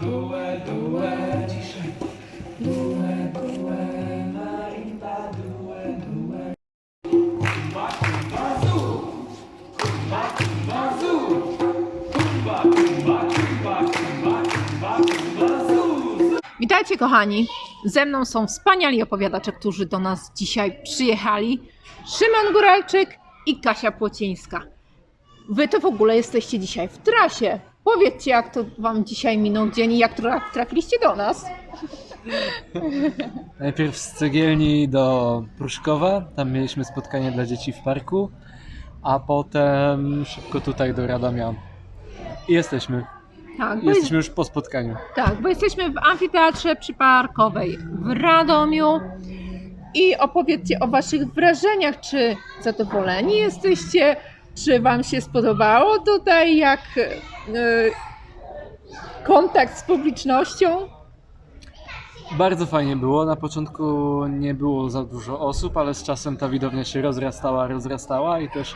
due, due, ciszej. Due, due, marimba, due, due. Kumba, kumba, zu. Kumba, kumba, zu. Kumba, kumba, kumba, kumba, kumba, kumba, zu. Witajcie kochani! Ze mną są wspaniali opowiadacze, którzy do nas dzisiaj przyjechali. Szymon Góralczyk i Kasia Płocińska. Wy to w ogóle jesteście dzisiaj w trasie. Powiedzcie, jak to wam dzisiaj minął dzień i jak tra- trafiliście do nas. Najpierw z cegielni do Pruszkowa, tam mieliśmy spotkanie dla dzieci w parku, a potem szybko tutaj do Radomia. I jesteśmy. Tak, bo, Jesteśmy już po spotkaniu. tak, bo jesteśmy w amfiteatrze przyparkowej w Radomiu. I opowiedzcie o waszych wrażeniach, czy zadowoleni jesteście, czy wam się spodobało tutaj, jak e, kontakt z publicznością. Bardzo fajnie było. Na początku nie było za dużo osób, ale z czasem ta widownia się rozrastała, rozrastała i też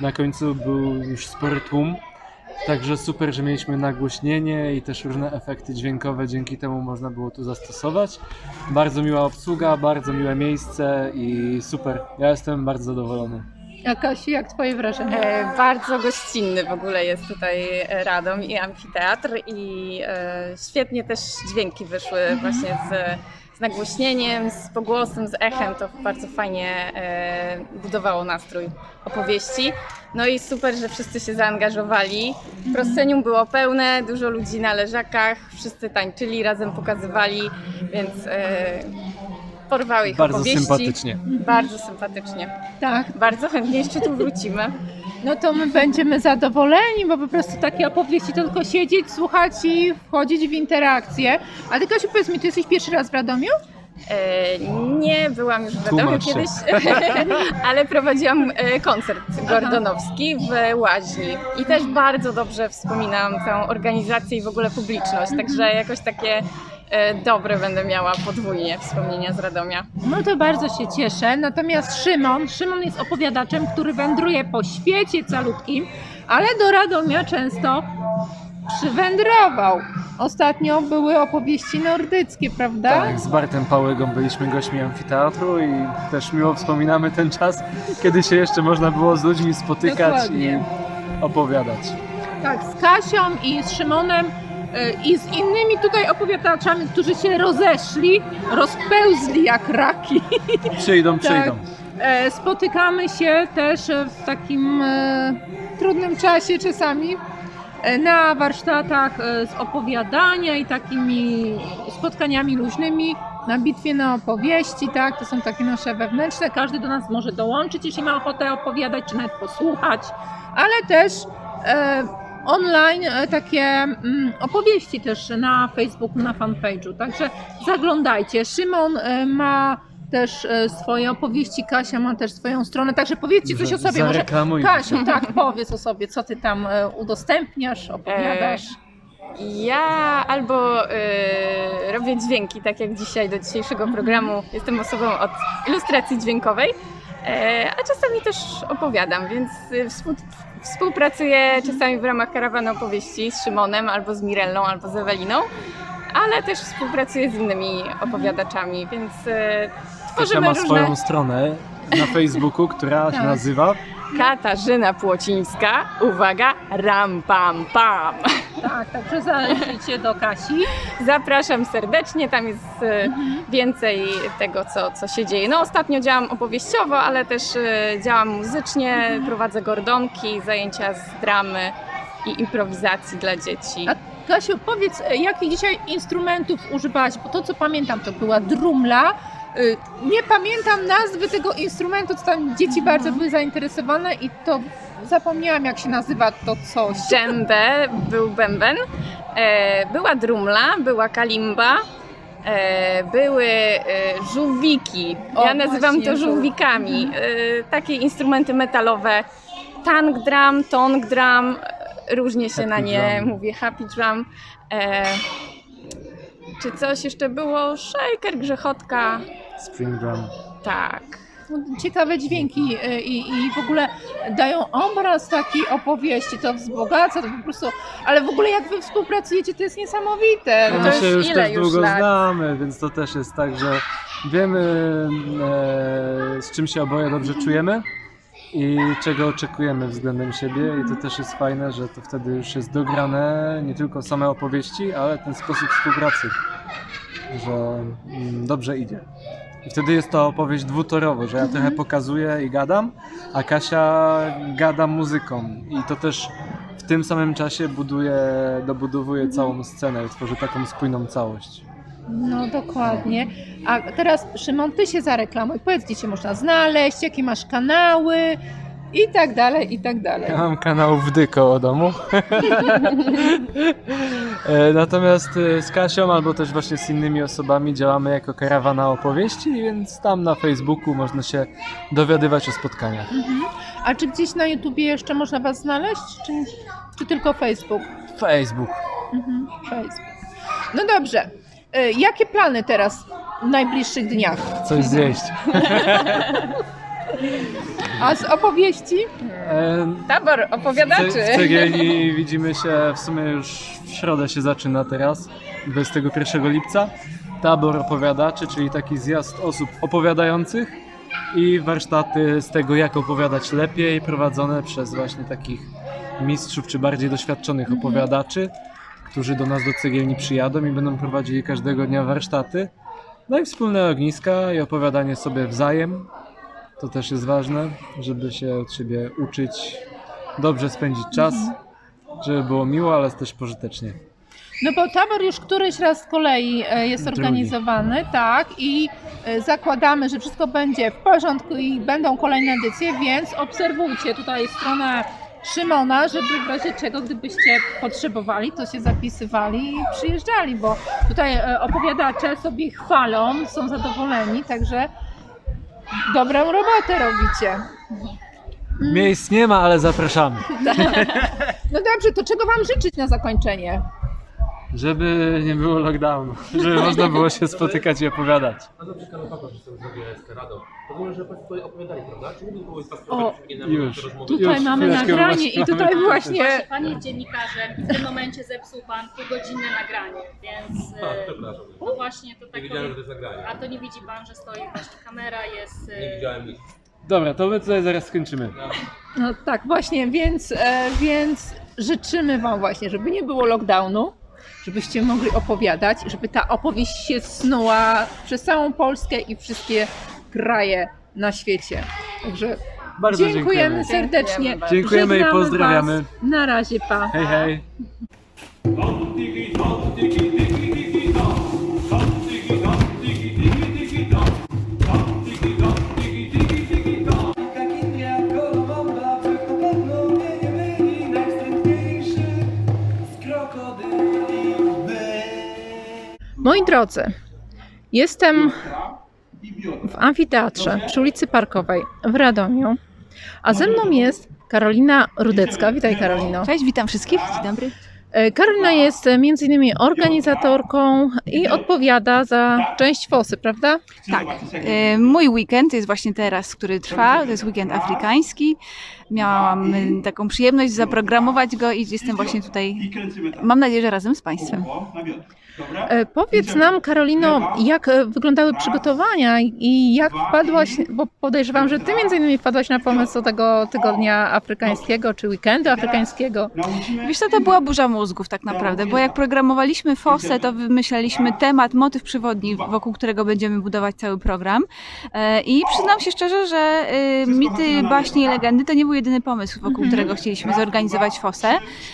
na końcu był już spory tłum. Także super, że mieliśmy nagłośnienie i też różne efekty dźwiękowe, dzięki temu można było tu zastosować. Bardzo miła obsługa, bardzo miłe miejsce i super. Ja jestem bardzo zadowolony. A jak twoje wrażenia? E, bardzo gościnny w ogóle jest tutaj e, Radom i amfiteatr i e, świetnie też dźwięki wyszły właśnie z, z nagłośnieniem, z pogłosem, z echem. To bardzo fajnie budowało nastrój opowieści. No i super, że wszyscy się zaangażowali. Proscenium było pełne, dużo ludzi na leżakach, wszyscy tańczyli, razem pokazywali, więc porwały ich Bardzo opowieści. sympatycznie. Bardzo sympatycznie. Tak, Bardzo chętnie jeszcze tu wrócimy. no to my będziemy zadowoleni, bo po prostu takie opowieści to tylko siedzieć, słuchać i wchodzić w interakcję. A ty Kasiu, powiedz mi, ty jesteś pierwszy raz w Radomiu? E, nie byłam już w Radomiu Tłumacz się. kiedyś, ale prowadziłam e, koncert gordonowski w Łaźni i też bardzo dobrze wspominam tę organizację i w ogóle publiczność, także jakoś takie dobre będę miała podwójnie wspomnienia z Radomia. No to bardzo się cieszę. Natomiast Szymon, Szymon jest opowiadaczem, który wędruje po świecie calutkim, ale do Radomia często przywędrował. Ostatnio były opowieści nordyckie, prawda? Tak, z Bartem Pałygą byliśmy gośćmi amfiteatru i też miło wspominamy ten czas, kiedy się jeszcze można było z ludźmi spotykać Dokładnie. i opowiadać. Tak, z Kasią i z Szymonem i z innymi tutaj opowiadaczami, którzy się rozeszli, rozpełzli jak raki. Przyjdą, przyjdą. E, Spotykamy się też e, w takim e, trudnym czasie czasami e, na warsztatach e, z opowiadania i takimi spotkaniami luźnymi na bitwie na opowieści, tak? To są takie nasze wewnętrzne. Każdy do nas może dołączyć, jeśli ma ochotę opowiadać, czy nawet posłuchać, ale też e, online e, takie mm, opowieści też na Facebooku, na fanpage'u. Także zaglądajcie. Szymon e, ma też e, swoje opowieści, Kasia ma też swoją stronę, także powiedzcie coś o sobie. Może Kasiu, tak, powiedz o sobie, co ty tam udostępniasz, opowiadasz. Ja albo e, robię dźwięki, tak jak dzisiaj do dzisiejszego programu. Jestem osobą od ilustracji dźwiękowej, e, a czasami też opowiadam, więc e, współ, współpracuję czasami w ramach karawany opowieści z Szymonem, albo z Mirellą, albo z Eweliną, ale też współpracuję z innymi opowiadaczami, więc e, Kasia tworzymy ma różne... swoją stronę na Facebooku, która się Tak. nazywa Katarzyna Płocińska, uwaga, ram pam pam. Tak, także zajrzyjcie do Kasi. Zapraszam serdecznie, tam jest e, więcej tego, co, co się dzieje. No ostatnio działam opowieściowo, ale też e, działam muzycznie, prowadzę gordonki, zajęcia z dramy i improwizacji dla dzieci. A Kasiu, powiedz, e, jakich dzisiaj instrumentów używałaś, bo to co pamiętam to była drumla. Y, Nie pamiętam nazwy tego instrumentu, co tam dzieci bardzo były zainteresowane i to zapomniałam jak się nazywa to coś. Dżembę był bęben, e, była drumla, była kalimba, e, były e, żółwiki. O, ja nazywam właśnie, to żółwikami. E, takie instrumenty metalowe. Tank drum, tong drum, różnie się Happy na nie drum. mówi, happy drum. Czy coś jeszcze było? Shaker, grzechotka. Spring Drum. Tak. ciekawe dźwięki e, i, i w ogóle dają obraz takiej opowieści, to wzbogaca, to po prostu, ale w ogóle jak wy współpracujecie, to jest niesamowite. No My to się już już ile też już długo lat? znamy, więc to też jest tak, że wiemy e, z czym się oboje dobrze czujemy i czego oczekujemy względem siebie i to też jest fajne, że to wtedy już jest dograne nie tylko same opowieści, ale ten sposób współpracy, że mm, dobrze idzie. I wtedy jest to opowieść dwutorowo, że ja trochę pokazuję i gadam, a Kasia gada muzyką i to też w tym samym czasie buduje, dobudowuje całą scenę i tworzy taką spójną całość. No dokładnie. A teraz Szymon, ty się zareklamuj. Powiedz, gdzie cię można znaleźć, jakie masz kanały i tak dalej, i tak dalej. Ja mam kanał w Dy koło domu. E, Natomiast e, z Kasią albo też właśnie z innymi osobami działamy jako karawana opowieści, więc tam na Facebooku można się dowiadywać o spotkaniach. Mhm. A czy gdzieś na YouTubie jeszcze można was znaleźć, czy, czy tylko Facebook? Facebook. Mhm, Facebook. No dobrze. E, Jakie plany teraz w najbliższych dniach? Coś zjeść. A z opowieści? Tabor W opowiadaczy. W Cegielni widzimy się, w sumie już w środę się zaczyna teraz, 21 lipca. Tabor opowiadaczy, czyli taki zjazd osób opowiadających i warsztaty z tego, jak opowiadać lepiej, prowadzone przez właśnie takich mistrzów czy bardziej doświadczonych opowiadaczy, którzy do nas do Cegielni przyjadą i będą prowadzili każdego dnia warsztaty. No i wspólne ogniska i opowiadanie sobie wzajem. To też jest ważne, żeby się od siebie uczyć, dobrze spędzić czas, żeby było miło, ale też pożytecznie. No bo tabor już któryś raz z kolei e, jest Drugi. organizowany, tak, i e, zakładamy, że wszystko będzie w porządku i będą kolejne edycje, więc obserwujcie tutaj stronę Szymona, żeby w razie czego, gdybyście potrzebowali, to się zapisywali i przyjeżdżali, bo tutaj e, opowiadacze sobie chwalą, są zadowoleni, także dobrą robotę robicie. Miejsc nie ma, ale zapraszamy. No dobrze, to czego Wam życzyć na zakończenie? Żeby nie było lockdownu, żeby można było się spotykać i opowiadać. Bardzo ciekawe papa, że sobie zrobię z radą. Rozumiem, że Państwo tutaj opowiadali, prawda? Czy mógłby było Was O, już. rozmowy? Tutaj Już, mamy chwileczkę, nagranie właśnie i tutaj mamy- właśnie Pan jest dziennikarzem i w tym momencie zepsuł pan półgodzinne nagranie, więc A, e, przepraszam. no właśnie to Nie tak widziałem, że powiem. to jest nagranie. A to nie widzi pan, że stoi właśnie kamera, jest. e, Nie widziałem nic. Dobra, to my tutaj zaraz skończymy. No tak, właśnie, więc, e, więc życzymy Wam właśnie, żeby nie było lockdownu, żebyście mogli opowiadać, żeby ta opowieść się snuła przez całą Polskę i wszystkie kraje na świecie. Także Bardzo dziękujemy dziękujemy. serdecznie. Dziękujemy. Dziękujemy i Żegnamy pozdrawiamy. Was. Na razie, pa. Hej, hej. Moi drodzy, jestem w amfiteatrze przy ulicy Parkowej w Radomiu, a ze mną jest Karolina Rudecka. Witaj Karolino. Cześć, witam wszystkich. Dzień dobry. E, Karolina jest między innymi organizatorką i odpowiada za część FOSY, prawda? Tak, e, mój weekend jest właśnie teraz, który trwa. To jest weekend afrykański. Miałam e, taką przyjemność zaprogramować go i jestem właśnie tutaj, mam nadzieję, że razem z Państwem. E, Powiedz nam, Karolino, jak e, wyglądały przygotowania i jak wpadłaś, bo podejrzewam, że ty między innymi wpadłaś na pomysł tego tygodnia afrykańskiego, czy weekendu afrykańskiego. Wiesz co, to była burza mózgów tak naprawdę, bo jak programowaliśmy FOSę, to wymyślaliśmy temat, motyw przewodni, wokół którego będziemy budować cały program. E, I przyznam się szczerze, że e, mity, baśnie i legendy to nie był jedyny pomysł, wokół którego chcieliśmy zorganizować FOSę.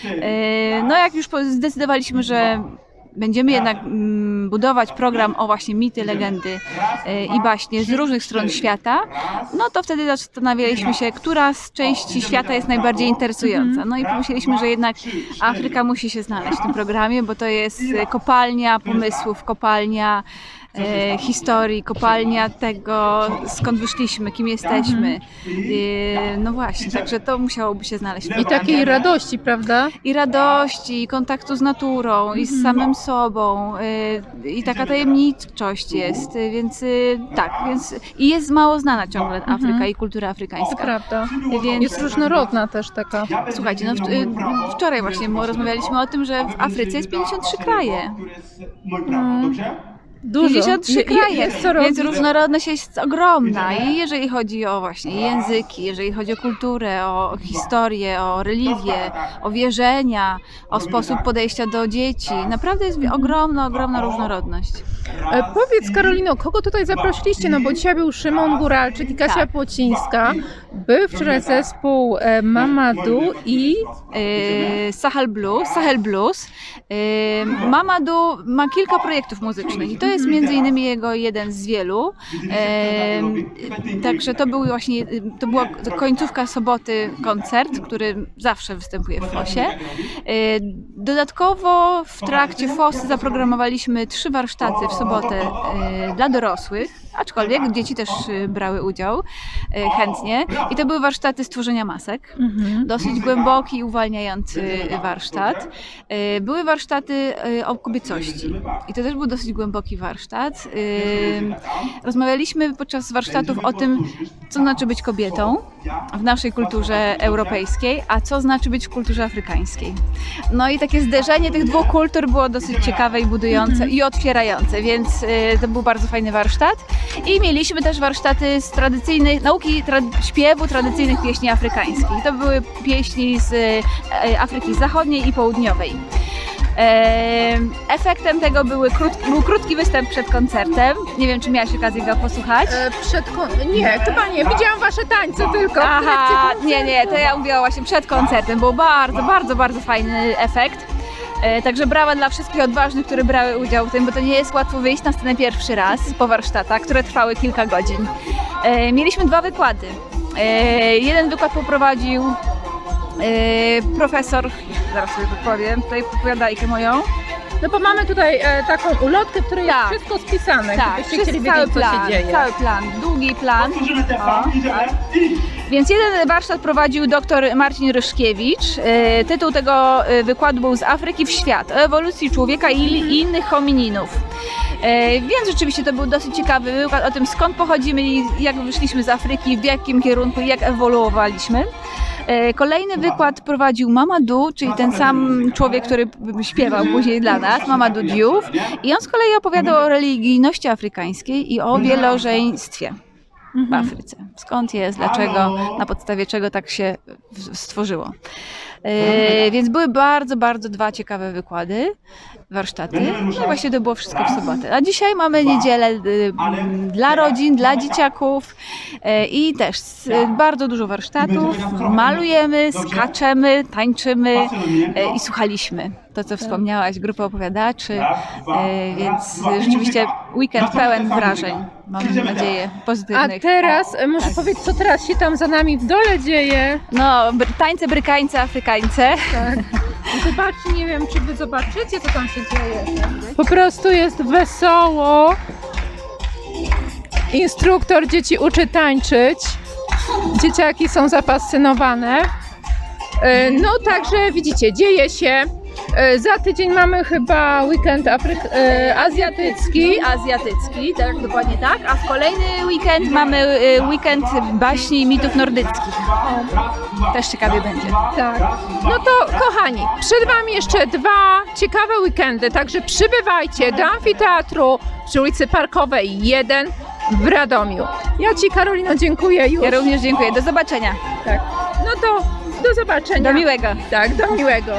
E, No jak już zdecydowaliśmy, że będziemy jednak mm, budować program o właśnie mity, legendy e, i baśnie z różnych stron świata, no to wtedy zastanawialiśmy się, która z części świata jest najbardziej interesująca. No i pomyśleliśmy, że jednak Afryka musi się znaleźć w tym programie, bo to jest kopalnia pomysłów, kopalnia e, historii, kopalnia tego, skąd wyszliśmy, kim jesteśmy. E, no właśnie, także to musiałoby się znaleźć I takiej radości, prawda? I radości, i kontaktu z naturą, i z samym sobą, y, i taka tajemniczość jest, y, więc y, tak, więc i jest mało znana ciągle Afryka i kultura afrykańska. prawda. Więc Jest różnorodna też taka. słuchajcie, no w, y, wczoraj właśnie rozmawialiśmy o tym, że w Afryce jest 53 kraje. Dużo. 53 Je- je- kraje, Jest co robić. więc różnorodność jest ogromna i jeżeli chodzi o właśnie języki, jeżeli chodzi o kulturę, o historię, o religię, o wierzenia, o sposób podejścia do dzieci, naprawdę jest ogromna, ogromna różnorodność. E, Powiedz Karolino, kogo tutaj zaprosiliście? No bo dzisiaj był Szymon Góralczyk i Kasia Tak. Płocińska. Był wczoraj zespół e, Mamadu i Yy, Sahel Blues, Sahel Blues. Yy, Mamadou ma kilka projektów muzycznych i to jest między innymi jego jeden z wielu. Yy, także to był właśnie, to była końcówka soboty koncert, który zawsze występuje w Fosie. Yy, dodatkowo w trakcie Fosy zaprogramowaliśmy trzy warsztaty w sobotę yy, dla dorosłych, aczkolwiek dzieci też yy, brały udział yy, chętnie. I to były warsztaty stworzenia masek. Dosyć głęboki i uwalniający warsztat. Y, Były warsztaty y, o kobiecości. I to też był dosyć głęboki warsztat. Y, Rozmawialiśmy podczas warsztatów o tym, co znaczy być kobietą w naszej kulturze europejskiej, a co znaczy być w kulturze afrykańskiej. No i takie zderzenie tych dwóch kultur było dosyć ciekawe i budujące i otwierające, więc y, to był bardzo fajny warsztat. I mieliśmy też warsztaty z tradycyjnych, nauki tra- śpiewu tradycyjnych pieśni afrykańskich. To były pieśni z e, Afryki Zachodniej i Południowej. E, Efektem tego były krót, był krótki występ przed koncertem. Nie wiem, czy miałaś okazję go posłuchać. e, przed... kon- Nie, chyba nie. Widziałam wasze tańce tylko. Aha, nie, nie, to ja mówiłam właśnie przed koncertem. Był bardzo, bardzo, bardzo fajny efekt. E, Także brawa dla wszystkich odważnych, które brały udział w tym, bo to nie jest łatwo wyjść na scenę pierwszy raz po warsztatach, które trwały kilka godzin. E, Mieliśmy dwa wykłady. E, Jeden wykład poprowadził profesor, zaraz sobie to powiem, tutaj powiadajkę moją. No bo mamy tutaj e, taką ulotkę, w której Tak. jest wszystko spisane, Tak, gdybyście chcieli cały wiedzieć, co plan, się dzieje. cały plan, długi plan. O, tak. Więc jeden warsztat prowadził dr Marcin Ryszkiewicz. E, Tytuł tego e, wykładu był Z Afryki w świat, o ewolucji człowieka i innych homininów. E, Więc rzeczywiście to był dosyć ciekawy wykład o tym, skąd pochodzimy i jak wyszliśmy z Afryki, w jakim kierunku i jak ewoluowaliśmy. Kolejny wykład prowadził Mamadou, czyli ten sam człowiek, który śpiewał później dla nas, Mamadou Diouf. I on z kolei opowiadał o religijności afrykańskiej i o wielożeństwie w Afryce. Skąd jest, dlaczego, na podstawie czego tak się stworzyło. E, więc były bardzo, bardzo dwa ciekawe wykłady, warsztaty. No i właśnie to było wszystko w sobotę. A dzisiaj mamy niedzielę y, dla rodzin, dla dzieciaków e, i też s- bardzo dużo warsztatów. Malujemy, skaczemy, tańczymy e, i słuchaliśmy. To, co wspomniałaś, grupę opowiadaczy, e, więc rzeczywiście weekend pełen wrażeń, mam nadzieję, A pozytywnych. teraz, e, może powiedz, co teraz się tam za nami w dole dzieje? No, tańce, brykańce, afrykańce. Tak. Zobaczcie, nie wiem, czy wy zobaczycie, co tam się dzieje. Po prostu jest wesoło. Instruktor dzieci uczy tańczyć. Dzieciaki są zafascynowane. E, No także widzicie, dzieje się. E, Za tydzień mamy chyba weekend Afryk- e, azjatycki. Azjatycki, tak, dokładnie tak. A w kolejny weekend mamy y, weekend baśni i mitów nordyckich. Też ciekawie będzie. Tak. No to kochani, przed Wami jeszcze dwa ciekawe weekendy, także przybywajcie do amfiteatru przy ulicy Parkowej 1 w Radomiu. Ja Ci Karolino dziękuję już. Ja również dziękuję. Do zobaczenia. Tak. No to do zobaczenia. Do miłego. Tak, do miłego.